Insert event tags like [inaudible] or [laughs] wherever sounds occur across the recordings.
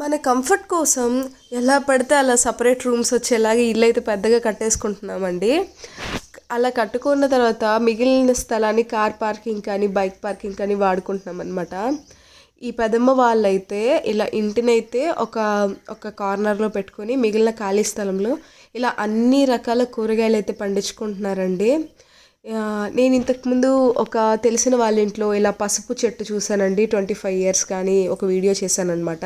మన కంఫర్ట్ కోసం ఎలా పడితే అలా సపరేట్ రూమ్స్ వచ్చేలాగా ఇల్లు అయితే పెద్దగా కట్టేసుకుంటున్నామండి. అలా కట్టుకున్న తర్వాత మిగిలిన స్థలాన్ని కార్ పార్కింగ్ కానీ బైక్ పార్కింగ్ కానీ వాడుకుంటున్నాం అనమాట ఈ పెదమ్మ వాళ్ళైతే ఇలా ఇంటినైతే ఒక ఒక కార్నర్లో పెట్టుకొని మిగిలిన ఖాళీ స్థలంలో ఇలా అన్ని రకాల కూరగాయలు అయితే పండించుకుంటున్నారండి. నేను ఇంతకుముందు ఒక తెలిసిన వాళ్ళ ఇంట్లో ఇలా పసుపు చెట్టు చూశానండి. ట్వంటీ ఫైవ్ ఇయర్స్ కానీ ఒక వీడియో చేశానన్నమాట.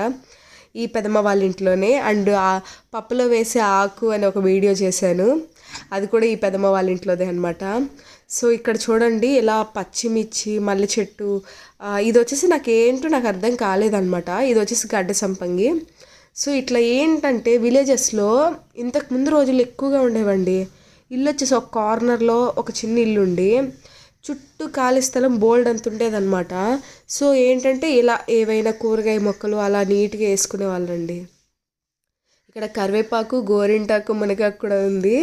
ఈ పెదమ్మ వాళ్ళ ఇంట్లోనే. అండ్ ఆ పప్పులో వేసే ఆకు అని ఒక వీడియో చేశాను. అది కూడా ఈ పెదమ్మ వాళ్ళ ఇంట్లోదే అనమాట సో ఇక్కడ చూడండి ఇలా పచ్చిమిర్చి మల్లె చెట్టు ఇది వచ్చేసి నాకు ఏంటో నాకు అర్థం కాలేదన్నమాట. ఇది వచ్చేసి గడ్డ సంపంగి. సో ఇట్లా ఏంటంటే విలేజెస్లో ఇంతకు ముందు రోజులు ఎక్కువగా ఉండేవండి. ఇల్లు వచ్చేసి ఒక కార్నర్లో ఒక చిన్న ఇల్లు ఉండి చుట్టూ ఖాళీ స్థలం బోల్డ్ అంత ఉండేదన్నమాట. సో ఏంటంటే ఇలా ఏవైనా కూరగాయ మొక్కలు అలా నీట్గా వేసుకునే వాళ్ళండి. ఇక్కడ కరివేపాకు గోరింటాకు మునగాకు కూడా ఉంది.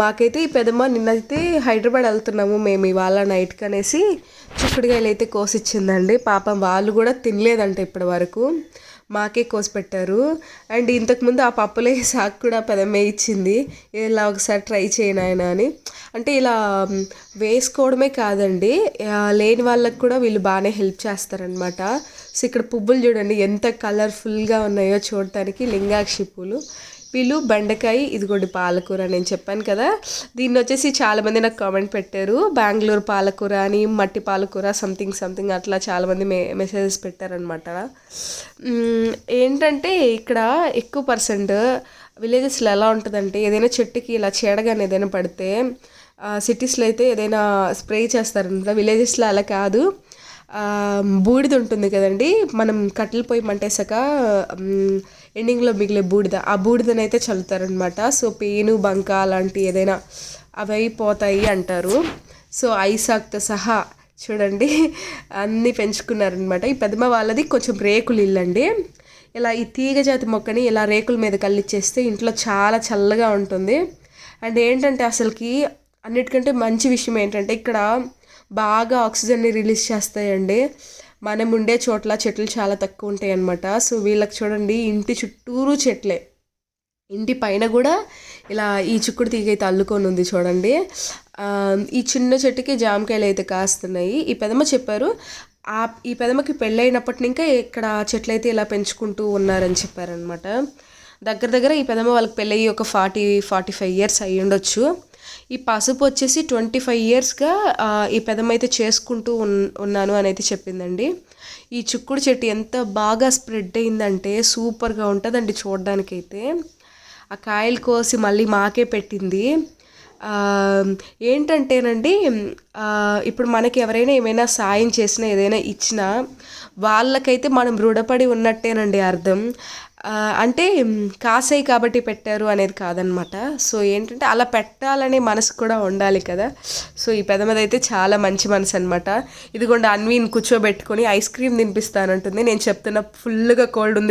మాకైతే ఈ పెదమ్మ నిన్నైతే హైదరాబాద్ వెళ్తున్నాము మేము ఇవాళ నైట్కి అనేసి చిక్కుడుగాయలు అయితే కోసిచ్చిందండి. పాపం వాళ్ళు కూడా తినలేదంట ఇప్పటి వరకు. మాకే కోసి పెట్టారు. అండ్ ఇంతకుముందు ఆ పప్పులే [laughs] సాకు కూడా పెదమే ఇచ్చింది. ఇలా ఒకసారి ట్రై చేయను ఆయన అని. అంటే ఇలా వేసుకోవడమే కాదండి. లేని వాళ్ళకు కూడా వీళ్ళు బాగానే హెల్ప్ చేస్తారనమాట సో ఇక్కడ పువ్వులు చూడండి ఎంత కలర్ఫుల్గా ఉన్నాయో చూడటానికి లింగాక్షి పూలు. వీళ్ళు బెండకాయ ఇదిగోండి పాలకూర నేను చెప్పాను కదా. దీన్ని వచ్చేసి చాలామంది నాకు కామెంట్ పెట్టారు. బెంగళూరు పాలకూర అని మట్టి పాలకూర సంథింగ్ సంథింగ్ అట్లా చాలామంది మె మెసేజెస్ పెట్టారనమాట ఏంటంటే ఇక్కడ ఎక్కువ పర్సెంట్ విలేజెస్లో ఎలా ఉంటుందంటే ఏదైనా చెట్టుకి ఇలా చీడగానే ఏదైనా పడితే సిటీస్లో అయితే ఏదైనా స్ప్రే చేస్తారనమాట విలేజెస్లో అలా కాదు. బూడిద ఉంటుంది కదండి. మనం కట్టెలు పొయ్యి మంటేసాక ఎండింగ్లో మిగిలే బూడిద ఆ బూడిదనైతే చల్లుతారనమాట సో పేను బంక అలాంటి ఏదైనా అవి పోతాయి అంటారు. సో ఐసాక్తో సహా చూడండి అన్నీ పెంచుకున్నారనమాట ఈ పెద్దమ్మ వాళ్ళది కొంచెం రేకులు ఇల్లండి. ఇలా ఈ తీగజాతి మొక్కని ఇలా రేకుల మీద కళ్ళిచ్చేస్తే ఇంట్లో చాలా చల్లగా ఉంటుంది. అండ్ ఏంటంటే అసలుకి అన్నిటికంటే మంచి విషయం ఏంటంటే ఇక్కడ బాగా ఆక్సిజన్ని రిలీజ్ చేస్తాయండి. మనం ఉండే చోట్ల చెట్లు చాలా తక్కువ ఉంటాయి అన్నమాట సో వీళ్ళకి చూడండి ఇంటి చుట్టూరు చెట్లే. ఇంటి పైన కూడా ఇలా ఈ చిక్కుడు తీగ అయితే అల్లుకొని ఉంది చూడండి. ఈ చిన్న చెట్టుకి జామకాయలు అయితే కాస్తున్నాయి. ఈ పెదమ్మ చెప్పారు ఆ ఈ పెదమ్మకి పెళ్ళైనప్పటి ఇంకా ఇక్కడ చెట్లు అయితే ఇలా పెంచుకుంటూ ఉన్నారని చెప్పారనమాట దగ్గర దగ్గర ఈ పెదమ్మ వాళ్ళకి పెళ్ళయి ఒక ఫార్టీ ఫార్టీ ఫైవ్ ఇయర్స్ అయ్యి ఉండొచ్చు ఈ పసుపు వచ్చేసి ట్వంటీ ఫైవ్ ఇయర్స్గా ఈ పెదమైతే అయితే చేసుకుంటూ ఉన్ ఉన్నాను అని అయితే చెప్పిందండి. ఈ చిక్కుడు చెట్టు ఎంత బాగా స్ప్రెడ్ అయిందంటే సూపర్గా ఉంటుందండి చూడడానికైతే. ఆ కాయలు కోసి మళ్ళీ మాకే పెట్టింది. ఏంటంటేనండి ఇప్పుడు మనకి ఎవరైనా ఏమైనా సాయం చేసినా ఏదైనా ఇచ్చినా వాళ్ళకైతే మనం రుణపడి ఉన్నట్టేనండి అర్థం. అంటే కాసాయి కాబట్టి పెట్టారు అనేది కాదనమాట. సో ఏంటంటే అలా పెట్టాలనే మనసు కూడా ఉండాలి కదా. సో ఈ పెదమదైతే చాలా మంచి మనసు అనమాట ఇదిగోండి అన్వీని కూర్చోబెట్టుకొని ఐస్ క్రీమ్ తినిపిస్తానంటుంది. నేను చెప్తున్న ఫుల్గా కోల్డ్ ఉంది.